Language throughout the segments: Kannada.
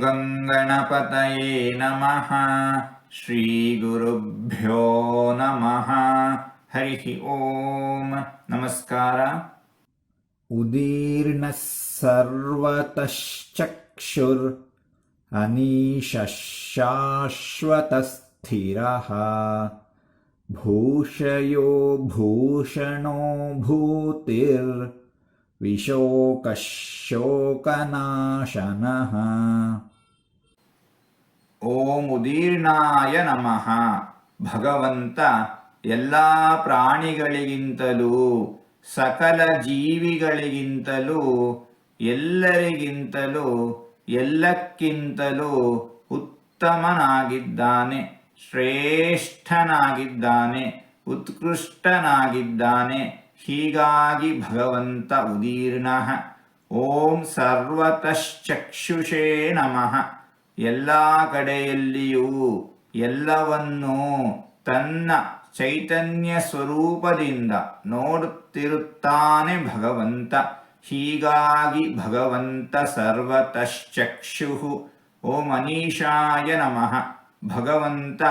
गङ्गणपतये नमः। श्रीगुरुभ्यो नमः। हरिः ओम्। नमस्कार। उदीर्णः सर्वतश्चक्षुर् अनीशशाश्वतस्थिरः भूषयो भूषणो भूतिर्विशोकशोकनाशनः ಓಂ ಉದೀರ್ಣಾಯ ನಮಃ. ಭಗವಂತ ಎಲ್ಲ ಪ್ರಾಣಿಗಳಿಗಿಂತಲೂ, ಸಕಲ ಜೀವಿಗಳಿಗಿಂತಲೂ, ಎಲ್ಲರಿಗಿಂತಲೂ, ಎಲ್ಲಕ್ಕಿಂತಲೂ ಉತ್ತಮನಾಗಿದ್ದಾನೆ, ಶ್ರೇಷ್ಠನಾಗಿದ್ದಾನೆ, ಉತ್ಕೃಷ್ಟನಾಗಿದ್ದಾನೆ. ಹೀಗಾಗಿ ಭಗವಂತ ಉದೀರ್ಣ. ಓಂ ಸರ್ವತಶ್ಚಕ್ಷುಷೇ ನಮಃ. ಎಲ್ಲ ಕಡೆಯಲ್ಲಿಯೂ ಎಲ್ಲವನ್ನೂ ತನ್ನ ಚೈತನ್ಯ ಸ್ವರೂಪದಿಂದ ನೋಡುತ್ತಿರುತ್ತಾನೆ ಭಗವಂತ. ಹೀಗಾಗಿ ಭಗವಂತ ಸರ್ವತಶ್ಚಕ್ಷು. ಓ ಮನೀಷಾಯ ನಮಃ. ಭಗವಂತ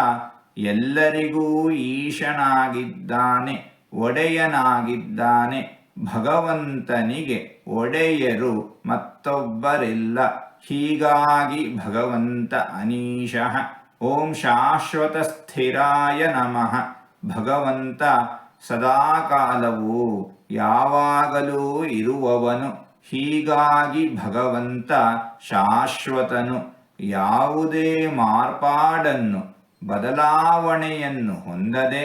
ಎಲ್ಲರಿಗೂ ಈಶನಾಗಿದ್ದಾನೆ, ಒಡೆಯನಾಗಿದ್ದಾನೆ. ಭಗವಂತನಿಗೆ ಒಡೆಯರು ಮತ್ತೊಬ್ಬರಿಲ್ಲ. ಹೀಗಾಗಿ ಭಗವಂತ ಅನೀಶಃ ಓಂ ಶಾಶ್ವತ ಸ್ಥಿರಾಯ ನಮಃ. ಭಗವಂತ ಸದಾಕಾಲವೂ ಯಾವಾಗಲೂ ಇರುವವನು. ಹೀಗಾಗಿ ಭಗವಂತ ಶಾಶ್ವತನು. ಯಾವುದೇ ಮಾರ್ಪಾಡನ್ನು, ಬದಲಾವಣೆಯನ್ನು ಹೊಂದದೆ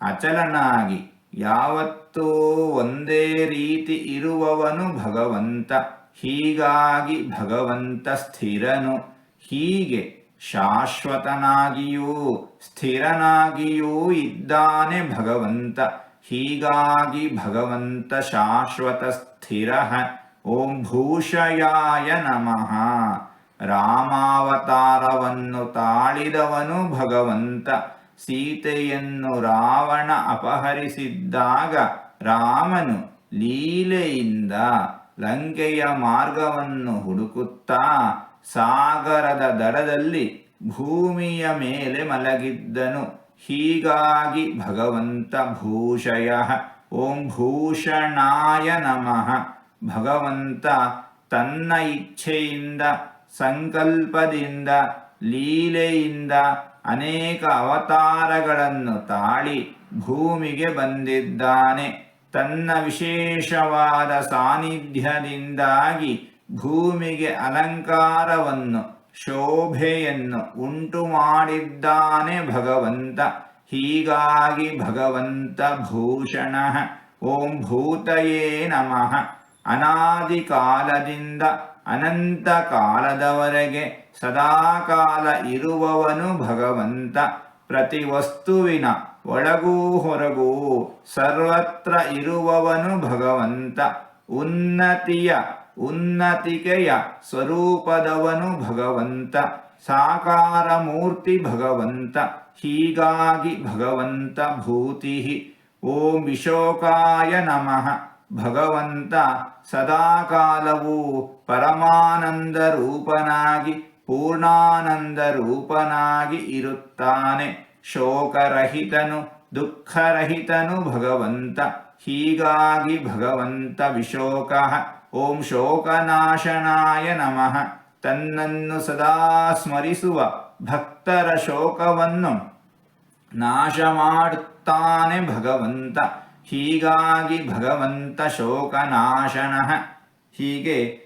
ಅಚಲನಾಗಿ ಯಾವತ್ತೂ ಒಂದೇ ರೀತಿ ಇರುವವನು ಭಗವಂತ. ಹೀಗಾಗಿ ಭಗವಂತ ಸ್ಥಿರನು. ಹೀಗೆ ಶಾಶ್ವತನಾಗಿಯೂ ಸ್ಥಿರನಾಗಿಯೂ ಇದ್ದಾನೆ ಭಗವಂತ. ಹೀಗಾಗಿ ಭಗವಂತ ಶಾಶ್ವತ ಸ್ಥಿರ. ಓಂ ಭೂಷಯಾಯ ನಮಃ. ರಾಮಾವತಾರವನ್ನು ತಾಳಿದವನು ಭಗವಂತ. ಸೀತೆಯನ್ನು ರಾವಣ ಅಪಹರಿಸಿದ್ದಾಗ ರಾಮನು ಲೀಲೆಯಿಂದ ಲಂಕೆಯ ಮಾರ್ಗವನ್ನು ಹುಡುಕುತ್ತಾ ಸಾಗರದ ದಡದಲ್ಲಿ ಭೂಮಿಯ ಮೇಲೆ ಮಲಗಿದ್ದನು. ಹೀಗಾಗಿ ಭಗವಂತ ಭೂಷಯ. ಓಂ ಭೂಷಣಾಯ ನಮಃ. ಭಗವಂತ ತನ್ನ ಇಚ್ಛೆಯಿಂದ, ಸಂಕಲ್ಪದಿಂದ, ಲೀಲೆಯಿಂದ ಅನೇಕ ಅವತಾರಗಳನ್ನು ತಾಳಿ ಭೂಮಿಗೆ ಬಂದಿದ್ದಾನೆ. ತನ್ನ ವಿಶೇಷವಾದ ಸಾನ್ನಿಧ್ಯದಿಂದಾಗಿ ಭೂಮಿಗೆ ಅಲಂಕಾರವನ್ನು, ಶೋಭೆಯನ್ನು ಉಂಟು ಮಾಡಿದ್ದಾನೆ ಭಗವಂತ. ಹೀಗಾಗಿ ಭಗವಂತ ಭೂಷಣ, ಓಂ ಭೂತಯೇ ನಮಃ. ಅನಾದಿ ಕಾಲದಿಂದ ಅನಂತ ಕಾಲದವರೆಗೆ ಸದಾಕಾಲ ಇರುವವನು ಭಗವಂತ. ಪ್ರತಿ ವಸ್ತುವಿನ ಒಳಗೂ ಹೊರಗೂ ಸರ್ವತ್ರ ಇರುವವನು ಭಗವಂತ. ಉನ್ನತಿಯ, ಉನ್ನತಿಕೆಯ ಸ್ವರೂಪದವನು ಭಗವಂತ. ಸಾಕಾರ ಮೂರ್ತಿ ಭಗವಂತ. ಹೀಗಾಗಿ ಭಗವಂತ ಭೂತಿ ಓಂ ವಿಶೋಕಾಯ ನಮಃ. ಭಗವಂತ ಸದಾಕಾಲವೂ ಪರಮಾನಂದ ರೂಪನಾಗಿ ಪೂರ್ಣಾನಂದ ರೂಪನಾಗಿ ಇರುತ್ತಾನೆ. ಶೋಕರಹಿತನು, ದುಃಖರಹಿತನು ಭಗವಂತ. ಹೀಗಾಗಿ ಭಗವಂತ ವಿಶೋಕ. ಓಂ ಶೋಕನಾಶನಾಯ ನಮಃ. ತನ್ನನ್ನು ಸದಾ ಸ್ಮರಿಸುವ ಭಕ್ತರ ಶೋಕವನ್ನು ನಾಶ ಮಾಡುತ್ತಾನೆ ಭಗವಂತ. ಹೀಗಾಗಿ ಭಗವಂತ ಶೋಕನಾಶನ. ಹೀಗೆ